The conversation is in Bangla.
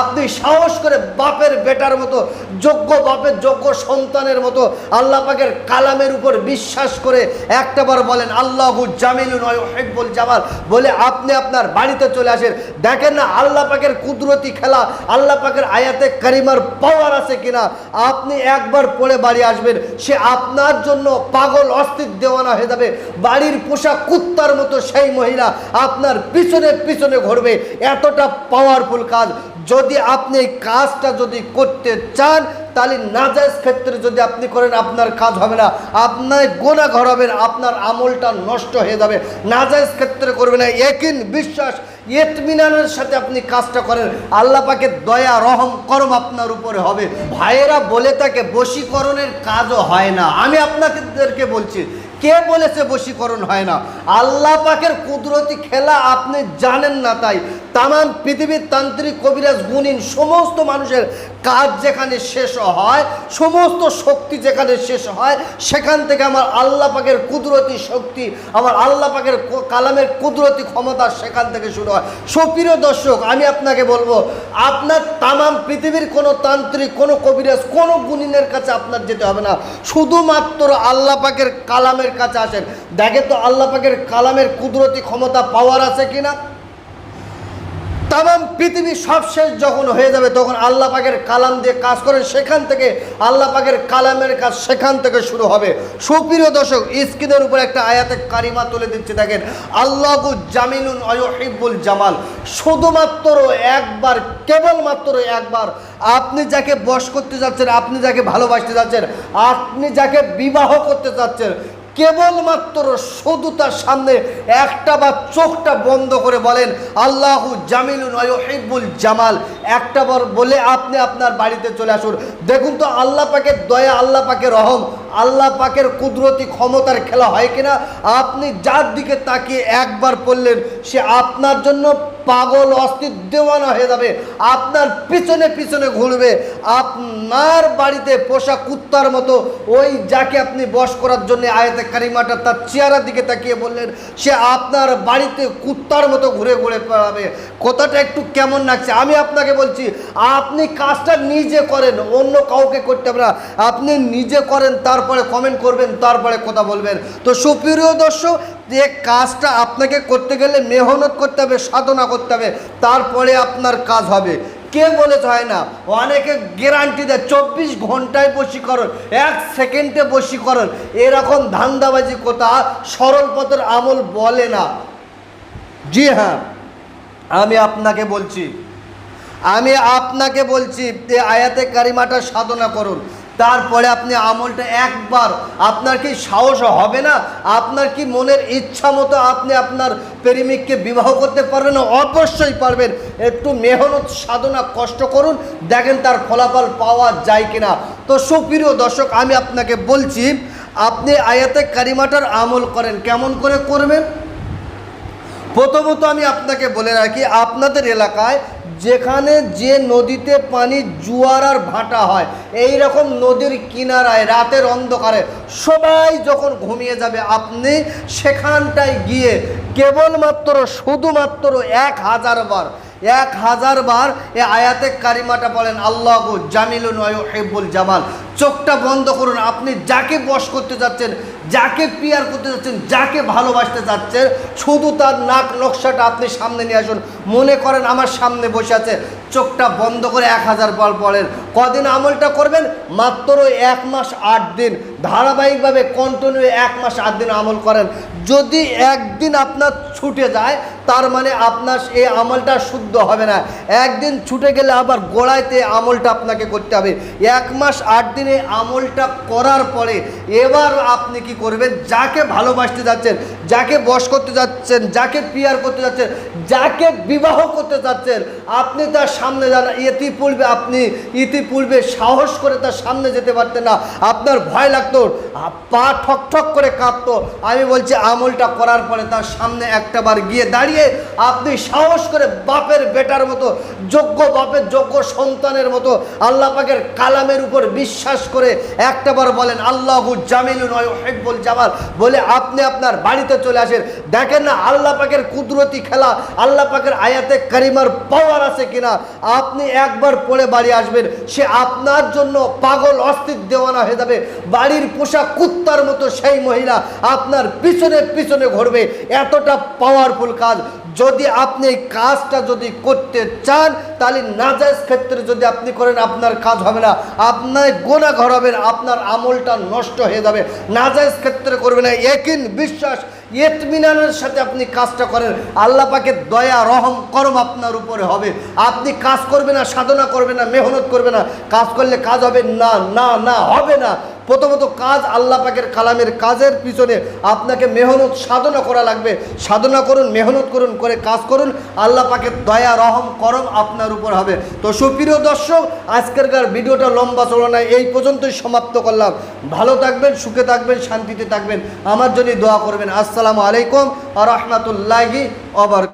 আপনি সাহস করে বাপের বেটার মতো, যোগ্য বাপের যোগ্য সন্তানের মতো আল্লাহ পাকের কালামের উপর বিশ্বাস করে একটাবার বলেন, আল্লাহু জামিলুন হেকবুল জামাল। বলে আপনি আপনার বাড়িতে চলে আসেন। দেখেন না আল্লাহ পাকের কুদরতি খেলা, আল্লাহ পাকের আয়াতে কারিমার পাওয়ার আছে কিনা। আপনি একবার পড়ে বাড়ি আসবেন, সে আপনার জন্য পাগল, অস্থির দেওয়ানা হয়ে যাবে। বাড়ির পোষা কুত্তার মতো সেই মহিলা আপনার পিছনে পিছনে ঘুরবে। এতটা পাওয়ারফুল কাজ। যদি আপনি এই কাজটা যদি করতে চান, তাহলে নাজাইজ ক্ষেত্রে যদি আপনি করেন, আপনার কাজ হবে না। আপনার গোনা ঘরাবেন আপনার আমলটা নষ্ট হয়ে যাবে। নাজাইজ ক্ষেত্রে করবে না। একিন বিশ্বাস, ইতমিনানের সাথে আপনি কাজটা করেন। আল্লাহ পাকে দয়া, রহম, করম আপনার উপরে হবে। ভাইয়েরা বলে থাকে, বশীকরণের কাজও হয় না। আমি আপনাদেরকে বলছি, কে বলেছে বশীকরণ হয় না? আল্লাহ পাকের কুদরতি খেলা আপনি জানেন না তাই। তাম পৃথিবীর তান্ত্রিক কবিরাজ, গুণিন সমস্ত মানুষের কাজ যেখানে শেষ হয়, সমস্ত শক্তি যেখানে শেষ হয়, সেখান থেকে আমার আল্লাহ পাকের কুদরতি শক্তি, আমার আল্লাহ পাকের কালামের কুদরতি ক্ষমতা সেখান থেকে শুরু হয়। সুপ্রিয় দর্শক, আমি আপনাকে বলব, আপনার তামাম পৃথিবীর কোনো তান্ত্রিক, কোনো কবিরাজ, কোনো গুণিনের কাছে আপনার যেতে হবে না। শুধুমাত্র আল্লাহ পাকের কালামের কাছে আসেন। দেখে তো আল্লাহ পাকের কালামের কুদরতি ক্ষমতা পাওয়ার আছে কিনা? তাম পৃথিবী সব শেষ যখন হয়ে যাবে, তখন আল্লাহ পাকের কালাম দিয়ে কাজ করেন, সেখান থেকে আল্লাহ পাকের কালামের কাজ সেখান থেকে শুরু হবে। সুপ্রিয় দর্শক, স্ক্রিনের উপর একটা আয়াতে কারিমা তুলে দিচ্ছে, দেখেন, আল্লাহু জামিলুন অয়হিবুল জামাল। শুধুমাত্র একবার, কেবলমাত্র একবার আপনি যাকে বশ করতে যাচ্ছেন, আপনি যাকে ভালোবাসতে যাচ্ছেন, আপনি যাকে বিবাহ করতে যাচ্ছেন কেবলমাত্র শুধু তার সামনে একটা বা চোখটা বন্ধ করে বলেন, আল্লাহু জামিলুন হিব্বুল জামাল। একটা বার বলে আপনি আপনার বাড়িতে চলে আসুন। দেখুন তো, আল্লাহ পাকের দয়া, আল্লাহ পাকের রহম, আল্লাহ পাকের কুদরতি ক্ষমতার খেলা হয় কিনা? আপনি যার দিকে তাকিয়ে একবার পড়লেন সে আপনার জন্য পাগল অস্থির দেওয়ানা হয়ে যাবে। আপনার পিছনে পিছনে ঘুরবে। আপনার বাড়িতে পোষা কুত্তার মতো ওই যাকে আপনি বস করার জন্য আয়তে কারিমাটা তার চেহারার দিকে তাকিয়ে বললেন, সে আপনার বাড়িতে কুত্তার মতো ঘুরে ঘুরে বেড়াবে কথাটা একটু কেমন লাগছে? আমি আপনাকে বলছি, আপনি কাজটা নিজে করেন, অন্য কাউকে করতে হবে না। আপনি নিজে করেন, তারপরে কমেন্ট করবেন, তারপরে কথা বলবেন। তো সুপ্রিয় দর্শক যে কাজটা আপনাকে করতে গেলে মেহনত করতে হবে, সাধনা করতে হবে, তারপরে আপনার কাজ হবে। কে বলেছে হয় না? অনেকে গ্যারান্টি দেয়, চব্বিশ ঘন্টায় বশীকরণ, এক সেকেন্ডে বশীকরণ। এরকম ধান্দাবাজি কথা সরল পথের আমল বলে না। জি হ্যাঁ আমি আপনাকে বলছি। আমি আপনাকে বলছি যে আয়াতে কারিমাটা সাধনা করুন। তারপরে আপনি আমলটা একবার, আপনার কি সাহস হবে না? আপনার কি মনের ইচ্ছা মতো আপনি আপনার প্রেমিককে বিবাহ করতে পারবেন? অবশ্যই পারবেন। একটু মেহনত, সাধনা, কষ্ট করুন। দেখেন তার ফলাফল পাওয়া যায় কিনা। তো সুপ্রিয় দর্শক, আমি আপনাকে বলছি, আপনি আয়াতে কারিমাটার আমল করেন, কেমন করে করবেন? প্রথমত আমি আপনাকে বলে রাখি, আপনাদের এলাকায় যেখানে যে নদীতে পানি, জুয়ার আর ভাটা হয় এই রকম নদীর কিনারায়, রাতের অন্ধকারে সবাই যখন ঘুমিয়ে যাবে, আপনি সেখানটায় গিয়ে কেবলমাত্র, শুধুমাত্র এক হাজার বার, এক হাজার বার এ আয়াতে কারিমাটা বলেন, আল্লাহ জামিলুন হেবুল জামাল। চোখটা বন্ধ করুন, আপনি যাকে বশ করতে যাচ্ছেন যাকে পিয়ার করতে যাচ্ছেন, যাকে ভালোবাসতে যাচ্ছেন, শুধু তার নাক নকশাটা আপনি সামনে নিয়ে আসুন। মনে করেন আমার সামনে বসে আছে, চোখটা বন্ধ করে এক হাজার বার পড়েন। কদিন আমলটা করবেন? মাত্র এক মাস আট দিন। ধারাবাহিকভাবে কন্টিনিউ এক মাস আট দিন আমল করেন। যদি একদিন আপনার ছুটে যায়, তার মানে আপনার এই আমলটা শুদ্ধ হবে না। একদিন ছুটে গেলে আবার গোড়াইতে আমলটা আপনাকে করতে হবে। এক মাস আট দিনে আমলটা করার পরে এবার আপনি কি করবেন যাকে ভালোবাসতে যাচ্ছেন। যাকে বশ করতে যাচ্ছেন, যাকে পিয়ার করতে যাচ্ছেন, যাকে বিবাহ করতে যাচ্ছেন, আপনি তার সামনে যান। ইতিপূর্বে আপনি ইতিপূর্বে সাহস করে তার সামনে যেতে পারতেন না। আপনার ভয় লাগতো, পা ঠক ঠক করে কাঁপতো। আমি বলছি, আমলটা করার পরে তার সামনে একটাবার গিয়ে দাঁড়িয়ে আপনি সাহস করে বাপের বেটার মতো, যোগ্য বাপের যোগ্য সন্তানের মতো, আল্লাহ পাকের কালামের উপর বিশ্বাস করে একটাবার বলেন, আল্লাহু হেকবুল জামাল। বলে, আপনি আপনার বাড়িতে বাড়িতে চলে আসেন দেখেন না, আল্লাহ পাকের কুদরতি খেলা, আল্লাহ পাকের আয়াতে কারিমার পাওয়ার আছে কিনা? আপনি একবার পড়ে বাড়ি আসবেন, সে আপনার জন্য পাগল, অস্থির দেওয়ানা হয়ে যাবে। বাড়ির পোষা কুত্তার মতো সেই মহিলা আপনার পিছনে পিছনে ঘুরবে। এতটা পাওয়ারফুল কাজ। যদি আপনি এই কাজটা যদি করতে চান, তাহলে নাজাইজ ক্ষেত্রে যদি আপনি করেন, আপনার কাজ হবে না। আপনার গোনা ঘর হবেন আপনার আমলটা নষ্ট হয়ে যাবে। নাজাইজ ক্ষেত্রে করবে না। একিন বিশ্বাস, ইতমিনানের সাথে আপনি কাজটা করেন। আল্লাহ পাকের দয়া, রহম, করম আপনার উপরে হবে। আপনি কাজ করবে না, সাধনা করবে না, মেহনত করবে না। কাজ করলে কাজ হবে না না না, হবে না। প্রথমত কাজ আল্লাহ পাকের কালামের কাজের পিছনে আপনাকে মেহনত সাধনা করা লাগবে। সাধনা করুন, মেহনত করুন, করে কাজ করুন। আল্লাহ পাকের দয়া, রহম, করম আপনার উপর হবে। তো সুপ্রিয় দর্শক, আজকেরকার ভিডিওটা লম্বা চলো না এই পর্যন্তই সমাপ্ত করলাম। ভালো থাকবেন, সুখে থাকবেন, শান্তিতে থাকবেন। আমার জন্য দোয়া করবেন। আসসালামু আলাইকুম আ রহমতুল্লাহি অবর